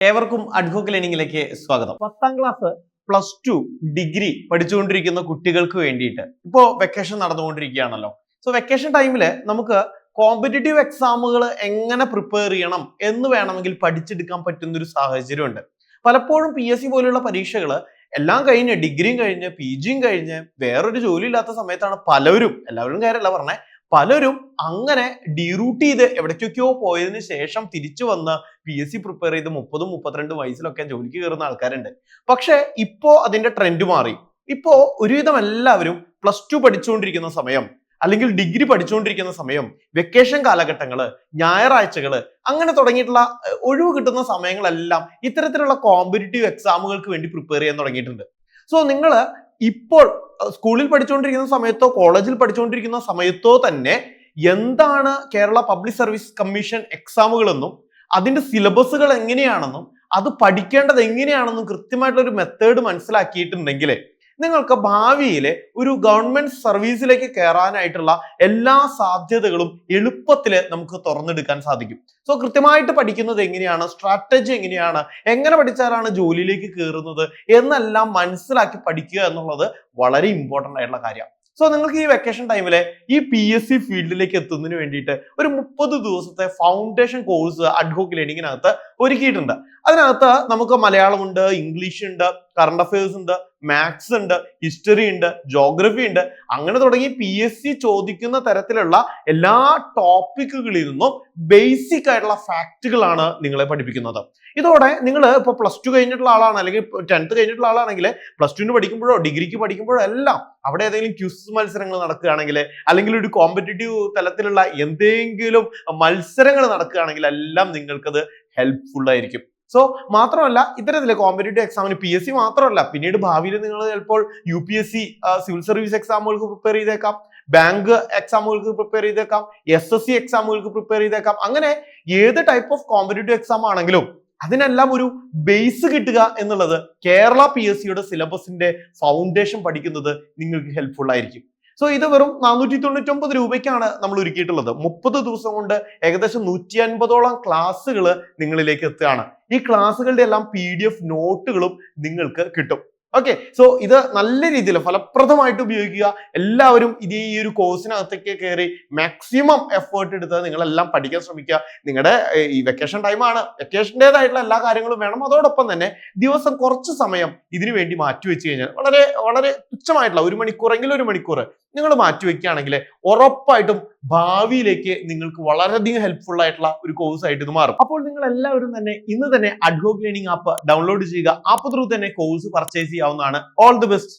ഏവർക്കും അഡ്വോ ലേണിംഗിലേക്ക് സ്വാഗതം. പത്താം ക്ലാസ് പ്ലസ് ടു ഡിഗ്രി പഠിച്ചുകൊണ്ടിരിക്കുന്ന കുട്ടികൾക്ക് വേണ്ടിയിട്ട്. ഇപ്പോൾ വെക്കേഷൻ നടന്നുകൊണ്ടിരിക്കുകയാണല്ലോ. സോ വെക്കേഷൻ ടൈമിൽ നമുക്ക് കോമ്പറ്റേറ്റീവ് എക്സാമുകൾ എങ്ങനെ പ്രിപ്പയർ ചെയ്യണം എന്ന് വേണമെങ്കിൽ പഠിച്ചെടുക്കാൻ പറ്റുന്ന ഒരു സാഹചര്യമുണ്ട്. പലപ്പോഴും പി എസ് സി പോലെയുള്ള പരീക്ഷകൾ എല്ലാം കഴിഞ്ഞ് ഡിഗ്രിയും കഴിഞ്ഞ് പി ജിയും കഴിഞ്ഞ് വേറൊരു ജോലി ഇല്ലാത്ത സമയത്താണ് പലരും എല്ലാവരും കാര്യമല്ല പറഞ്ഞേ പലരും അങ്ങനെ ഡീറൂട്ട് ചെയ്ത് എവിടേക്കൊക്കെയോ പോയതിന് ശേഷം തിരിച്ചു വന്ന് പി എസ് സി പ്രിപ്പയർ ചെയ്ത് മുപ്പതും മുപ്പത്തിരണ്ടും വയസ്സിലൊക്കെ ജോലിക്ക് കയറുന്ന ആൾക്കാരുണ്ട്. പക്ഷെ ഇപ്പോ അതിന്റെ ട്രെൻഡ് മാറി. ഇപ്പോ ഒരുവിധം എല്ലാവരും പ്ലസ് ടു പഠിച്ചുകൊണ്ടിരിക്കുന്ന സമയം അല്ലെങ്കിൽ ഡിഗ്രി പഠിച്ചുകൊണ്ടിരിക്കുന്ന സമയം വെക്കേഷൻ കാലഘട്ടങ്ങൾ ഞായറാഴ്ചകൾ അങ്ങനെ തുടങ്ങിയിട്ടുള്ള ഒഴിവ് കിട്ടുന്ന സമയങ്ങളെല്ലാം ഇത്തരത്തിലുള്ള കോമ്പറ്റേറ്റീവ് എക്സാമുകൾക്ക് വേണ്ടി പ്രിപ്പയർ ചെയ്യാൻ തുടങ്ങിയിട്ടുണ്ട്. സോ നിങ്ങൾ ഇപ്പോൾ സ്കൂളിൽ പഠിച്ചുകൊണ്ടിരിക്കുന്ന സമയത്തോ കോളേജിൽ പഠിച്ചുകൊണ്ടിരിക്കുന്ന സമയത്തോ തന്നെ എന്താണ് കേരള പബ്ലിക് സർവീസ് കമ്മീഷൻ എക്സാമുകളെന്നും അതിന്റെ സിലബസുകൾ എങ്ങനെയാണെന്നും അത് പഠിക്കേണ്ടത് എങ്ങനെയാണെന്നും കൃത്യമായിട്ടുള്ള ഒരു മെത്തേഡ് മനസ്സിലാക്കിയിട്ടുണ്ടെങ്കിൽ നിങ്ങൾക്ക് ഭാവിയിലെ ഒരു ഗവൺമെന്റ് സർവീസിലേക്ക് കയറാനായിട്ടുള്ള എല്ലാ സാധ്യതകളും എളുപ്പത്തിൽ നമുക്ക് തുറന്നെടുക്കാൻ സാധിക്കും. സോ കൃത്യമായിട്ട് പഠിക്കുന്നത് എങ്ങനെയാണ്? സ്ട്രാറ്റജി എങ്ങനെയാണ്? എങ്ങനെ പഠിച്ചാലാണ് ജോലിയിലേക്ക് കയറുന്നത് എന്നെല്ലാം മനസ്സിലാക്കി പഠിക്കുക എന്നുള്ളത് വളരെ ഇമ്പോർട്ടന്റ് ആയിട്ടുള്ള കാര്യമാണ് സോ നിങ്ങൾക്ക് ഈ വെക്കേഷൻ ടൈമിൽ ഈ പി എസ് സി ഫീൽഡിലേക്ക് എത്തുന്നതിന് വേണ്ടിയിട്ട് ഒരു മുപ്പത് ദിവസത്തെ ഫൗണ്ടേഷൻ കോഴ്സ് അഡ്ഹോക്ക് ലേണിങ്ങിനകത്ത് ഒരുക്കിയിട്ടുണ്ട്. അതിനകത്ത് നമുക്ക് മലയാളമുണ്ട് ഇംഗ്ലീഷ് ഉണ്ട് കറണ്ട് അഫയേഴ്സ് ഉണ്ട് മാത്സ് ഉണ്ട് ഹിസ്റ്ററി ഉണ്ട് ജോഗ്രഫി ഉണ്ട്. അങ്ങനെ തുടങ്ങി പി എസ് സി ചോദിക്കുന്ന തരത്തിലുള്ള എല്ലാ ടോപ്പിക്കുകളിൽ നിന്നും ബേസിക് ആയിട്ടുള്ള ഫാക്റ്റുകളാണ് നിങ്ങളെ പഠിപ്പിക്കുന്നത്. ഇതോടെ നിങ്ങൾ ഇപ്പോൾ പ്ലസ് ടു കഴിഞ്ഞിട്ടുള്ള ആളാണ് അല്ലെങ്കിൽ ടെൻത്ത് കഴിഞ്ഞിട്ടുള്ള ആളാണെങ്കിൽ പ്ലസ് ടുവിന് പഠിക്കുമ്പോഴോ ഡിഗ്രിക്ക് പഠിക്കുമ്പോഴോ എല്ലാം അവിടെ ഏതെങ്കിലും ക്യൂസ് മത്സരങ്ങൾ നടക്കുകയാണെങ്കിൽ അല്ലെങ്കിൽ ഒരു കോമ്പറ്റേറ്റീവ് തലത്തിലുള്ള എന്തെങ്കിലും മത്സരങ്ങൾ നടക്കുകയാണെങ്കിൽ എല്ലാം നിങ്ങൾക്കത് ഹെൽപ്ഫുൾ ആയിരിക്കും. സോ മാത്രമല്ല ഇത്തരത്തിലെ കോമ്പറ്റേറ്റീവ് എക്സാമിന് പി എസ് സി മാത്രമല്ല പിന്നീട് ഭാവിയിൽ നിങ്ങൾ ചിലപ്പോൾ U P S C civil service എക്സാമുകൾക്ക് prepare ചെയ്തേക്കാം. ബാങ്ക് എക്സാമുകൾക്ക് പ്രിപ്പയർ ചെയ്തേക്കാം. എസ് എസ് സി എക്സാമുകൾക്ക് പ്രിപ്പയർ ചെയ്തേക്കാം. അങ്ങനെ ഏത് ടൈപ്പ് ഓഫ് കോമ്പറ്റേറ്റീവ് എക്സാം ആണെങ്കിലും അതിനെല്ലാം ഒരു ബേസ് കിട്ടുക എന്നുള്ളത് കേരള പി എസ് സിയുടെ സിലബസിന്റെ ഫൗണ്ടേഷൻ പഠിക്കുന്നത് നിങ്ങൾക്ക് ഹെൽപ്ഫുൾ ആയിരിക്കും. സോ ഇത് വെറും നാനൂറ്റി തൊണ്ണൂറ്റി ഒമ്പത് രൂപയ്ക്കാണ് നമ്മൾ ഒരുക്കിയിട്ടുള്ളത്. മുപ്പത് ദിവസം കൊണ്ട് ഏകദേശം നൂറ്റി അൻപതോളം ക്ലാസ്സുകൾ നിങ്ങളിലേക്ക് എത്തുകയാണ്. ഈ ക്ലാസ്സുകളുടെ എല്ലാം പി ഡി എഫ് നോട്ടുകളും നിങ്ങൾക്ക് കിട്ടും. ഓക്കെ സോ ഇത് നല്ല രീതിയിൽ ഫലപ്രദമായിട്ട് ഉപയോഗിക്കുക. എല്ലാവരും ഇത് ഈ ഒരു കോഴ്സിനകത്തേക്ക് കയറി മാക്സിമം എഫേർട്ട് എടുത്ത് നിങ്ങളെല്ലാം പഠിക്കാൻ ശ്രമിക്കുക. നിങ്ങളുടെ ഈ വെക്കേഷൻ ടൈമാണ് വെക്കേഷന്റെതായിട്ടുള്ള എല്ലാ കാര്യങ്ങളും വേണം. അതോടൊപ്പം തന്നെ ദിവസം കുറച്ച് സമയം ഇതിനു വേണ്ടി മാറ്റിവെച്ച് കഴിഞ്ഞാൽ വളരെ വളരെ തുച്ഛമായിട്ടുള്ള ഒരു മണിക്കൂറെങ്കിലും ഒരു മണിക്കൂർ നിങ്ങൾ മാറ്റിവെക്കുകയാണെങ്കിൽ ഉറപ്പായിട്ടും ഭാവിയിലേക്ക് നിങ്ങൾക്ക് വളരെയധികം ഹെൽപ്ഫുൾ ആയിട്ടുള്ള ഒരു കോഴ്സ് ആയിട്ട് ഇത് മാറും. അപ്പോൾ നിങ്ങൾ എല്ലാവരും തന്നെ ഇന്ന് തന്നെ ad hoc learning app download ചെയ്യുക. ആപ്പ് ത്രൂ തന്നെ കോഴ്സ് പർച്ചേസ് ചെയ്യാവുന്നതാണ്. All the best